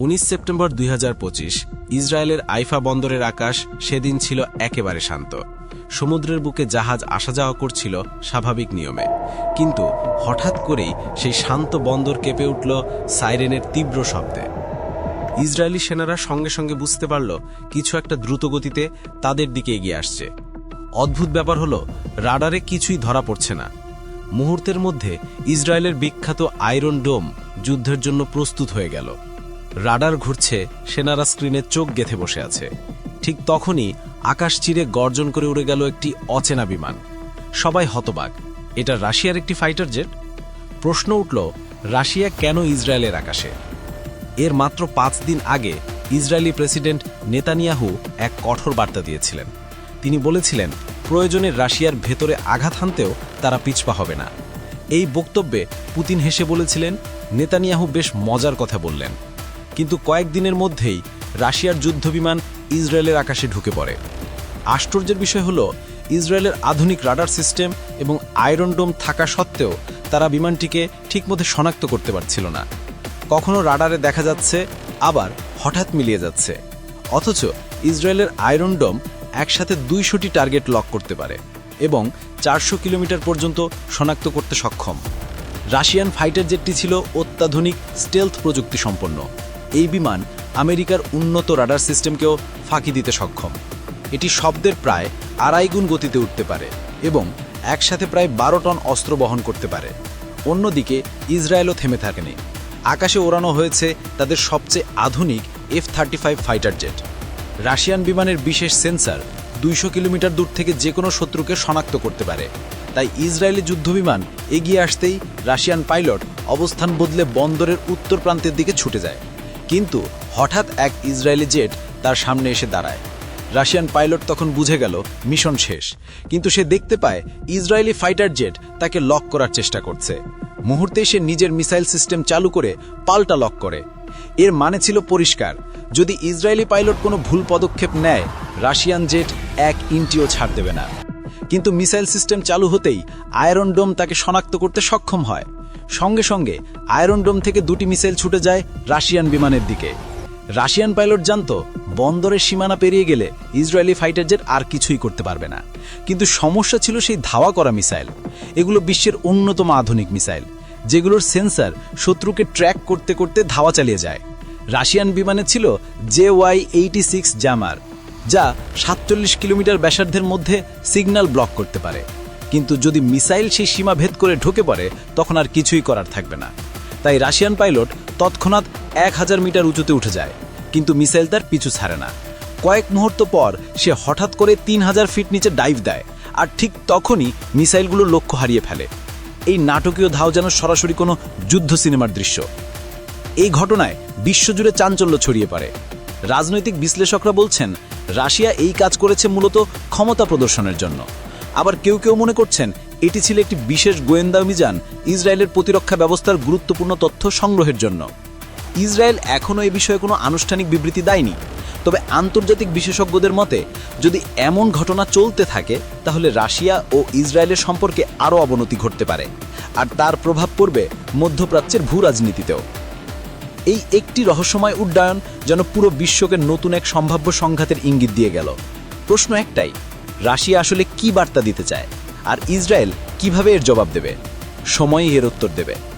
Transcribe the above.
উনিশ সেপ্টেম্বর দুই হাজার পঁচিশ, ইসরায়েলের আইফা বন্দরের আকাশ সেদিন ছিল একেবারে শান্ত। সমুদ্রের বুকে জাহাজ আসা যাওয়া করছিল স্বাভাবিক নিয়মে। কিন্তু হঠাৎ করেই সেই শান্ত বন্দর কেঁপে উঠল সাইরেনের তীব্র শব্দে। ইসরায়েলি সেনারা সঙ্গে সঙ্গে বুঝতে পারল কিছু একটা দ্রুতগতিতে তাদের দিকে এগিয়ে আসছে। অদ্ভুত ব্যাপার হলো, রাডারে কিছুই ধরা পড়ছে না। মুহূর্তের মধ্যে ইসরায়েলের বিখ্যাত আয়রন ডোম যুদ্ধের জন্য প্রস্তুত হয়ে গেল। রাডার ঘুরছে, সেনারা স্ক্রিনে চোখ গেথে বসে আছে। ঠিক তখনই আকাশ চিরে গর্জন করে উড়ে গেল একটি অচেনা বিমান। সবাই হতবাক, এটা রাশিয়ার একটি ফাইটার জেট প্রশ্ন উঠল, রাশিয়া কেন ইসরায়েলের আকাশে? এর মাত্র পাঁচ দিন আগে ইসরায়েলি প্রেসিডেন্ট নেতানিয়াহু এক কঠোর বার্তা দিয়েছিলেন। তিনি বলেছিলেন, প্রয়োজনে রাশিয়ার ভেতরে আঘাত হানতেও তারা পিছপা হবে না। এই বক্তব্যে পুতিন হেসে বলেছিলেন, নেতানিয়াহু বেশ মজার কথা বললেন। কিন্তু কয়েকদিনের মধ্যেই রাশিয়ার যুদ্ধবিমান ইসরায়েলের আকাশে ঢুকে পড়ে। আশ্চর্যের বিষয় হল, ইসরায়েলের আধুনিক রাডার সিস্টেম এবং আয়রন ডোম থাকা সত্ত্বেও তারা বিমানটিকে ঠিকমতো শনাক্ত করতে পারছিল না। কখনো রাডারে দেখা যাচ্ছে, আবার হঠাৎ মিলিয়ে যাচ্ছে। অথচ ইসরায়েলের আয়রন ডোম একসাথে দুইশোটি টার্গেট লক করতে পারে এবং চারশো কিলোমিটার পর্যন্ত শনাক্ত করতে সক্ষম। রাশিয়ান ফাইটার জেটটি ছিল অত্যাধুনিক স্টেলথ প্রযুক্তি সম্পন্ন এই বিমান আমেরিকার উন্নত রাডার সিস্টেমকেও ফাঁকি দিতে সক্ষম। এটি শব্দের প্রায় আড়াই গুণ গতিতে উঠতে পারে এবং একসাথে প্রায় বারো টন অস্ত্র বহন করতে পারে। অন্যদিকে ইসরায়েলও থেমে থাকেনি। আকাশে ওড়ানো হয়েছে তাদের সবচেয়ে আধুনিক F thirty five fighter jet. Russian বিমানের বিশেষ সেন্সার দুইশো কিলোমিটার দূর থেকে যে কোনো শত্রুকে শনাক্ত করতে পারে। তাই ইসরায়েলি যুদ্ধবিমান এগিয়ে আসতেই রাশিয়ান পাইলট অবস্থান বদলে বন্দরের উত্তর প্রান্তের দিকে ছুটে যায়। কিন্তু হঠাৎ এক ইসরায়েলি জেট তার সামনে এসে দাঁড়ায়। রাশিয়ান পাইলট তখন বুঝে গেল, মিশন শেষ। কিন্তু সে দেখতে পায়, ইসরায়েলি ফাইটার জেট তাকে লক করার চেষ্টা করছে। মুহূর্তে সে নিজের মিসাইল সিস্টেম চালু করে পাল্টা লক করে। এর মানে ছিল পরিষ্কার। যদি ইসরায়েলি পাইলট কোনো ভুল পদক্ষেপ নেয়, রাশিয়ান জেট এক ইঞ্চিও ছাড় দেবে না। কিন্তু মিসাইল সিস্টেম চালু হতেই আয়রন ডোম তাকে শনাক্ত করতে সক্ষম হয়। সঙ্গে সঙ্গে আয়রন ডোম থেকে দুটি মিসাইল ছুটে যায় রাশিয়ান বিমানের দিকে। রাশিয়ান পাইলট জানত, বন্দরের সীমানা পেরিয়ে গেলে ইসরায়েলি ফাইটার জেট আর কিছুই করতে পারবে না। কিন্তু সমস্যা ছিল সেই ধাওয়া করা মিসাইল। এগুলো বিশ্বের অন্যতম আধুনিক মিসাইল, যেগুলোর সেন্সার শত্রুকে ট্র্যাক করতে করতে ধাওয়া চালিয়ে যায়। রাশিয়ান বিমানে ছিল জে ওয়াই এইটি সিক্স জামার যা সাতচল্লিশ কিলোমিটার ব্যাসার্ধের মধ্যে সিগন্যাল ব্লক করতে পারে। কিন্তু যদি মিসাইল সেই সীমা ভেদ করে ঢুকে পড়ে, তখন আর কিছুই করার থাকবে না। তাই রাশিয়ান পাইলট তৎক্ষণাৎ এক হাজার মিটার উঁচুতে উঠে যায়, কিন্তু মিসাইল তার পিছু ছাড়ে না। কয়েক মুহূর্ত পর সে হঠাৎ করে তিন হাজার ফিট নিচে ডাইভ দেয়, আর ঠিক তখনই মিসাইলগুলো লক্ষ্য হারিয়ে ফেলে। এই নাটকীয় ধাও যেন সরাসরি কোনো যুদ্ধ সিনেমার দৃশ্য। এই ঘটনায় বিশ্বজুড়ে চাঞ্চল্য ছড়িয়ে পড়ে। রাজনৈতিক বিশ্লেষকরা বলছেন, রাশিয়া এই কাজ করেছে মূলত ক্ষমতা প্রদর্শনের জন্য। আবার কেউ কেউ মনে করছেন, এটি ছিল একটি বিশেষ গোয়েন্দা অভিযান, ইসরায়েলের প্রতিরক্ষা ব্যবস্থার গুরুত্বপূর্ণ তথ্য সংগ্রহের জন্য। ইসরায়েল এখনও এ বিষয়ে কোনো আনুষ্ঠানিক বিবৃতি দেয়নি। তবে আন্তর্জাতিক বিশেষজ্ঞদের মতে, যদি এমন ঘটনা চলতে থাকে, তাহলে রাশিয়া ও ইসরায়েলের সম্পর্কে আরও অবনতি ঘটতে পারে। আর তার প্রভাব পড়বে মধ্যপ্রাচ্যের ভূ রাজনীতিতেও। এই একটি রহস্যময় উড্ডয়ন যেন পুরো বিশ্বকে নতুন এক সম্ভাব্য সংঘাতের ইঙ্গিত দিয়ে গেল। প্রশ্ন একটাই রাশিয়া আসলে কি বার্তা দিতে চায়? আর ইসরায়েল কীভাবে এর জবাব দেবে? সময়ই এর উত্তর দেবে।